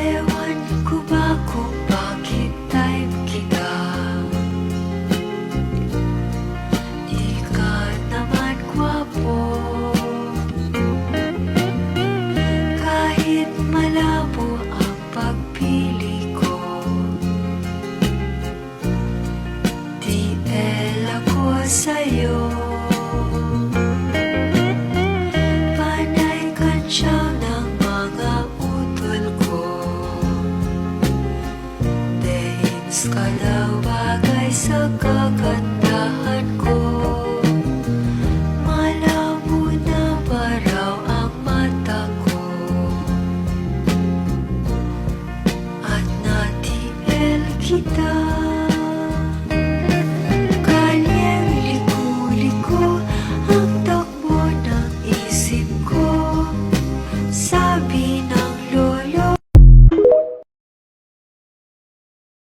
Ewan ko ba kung kita? Di ka naman gwapo. Kahit malabo ang pagpili Dahil ka daw bagay sa kagat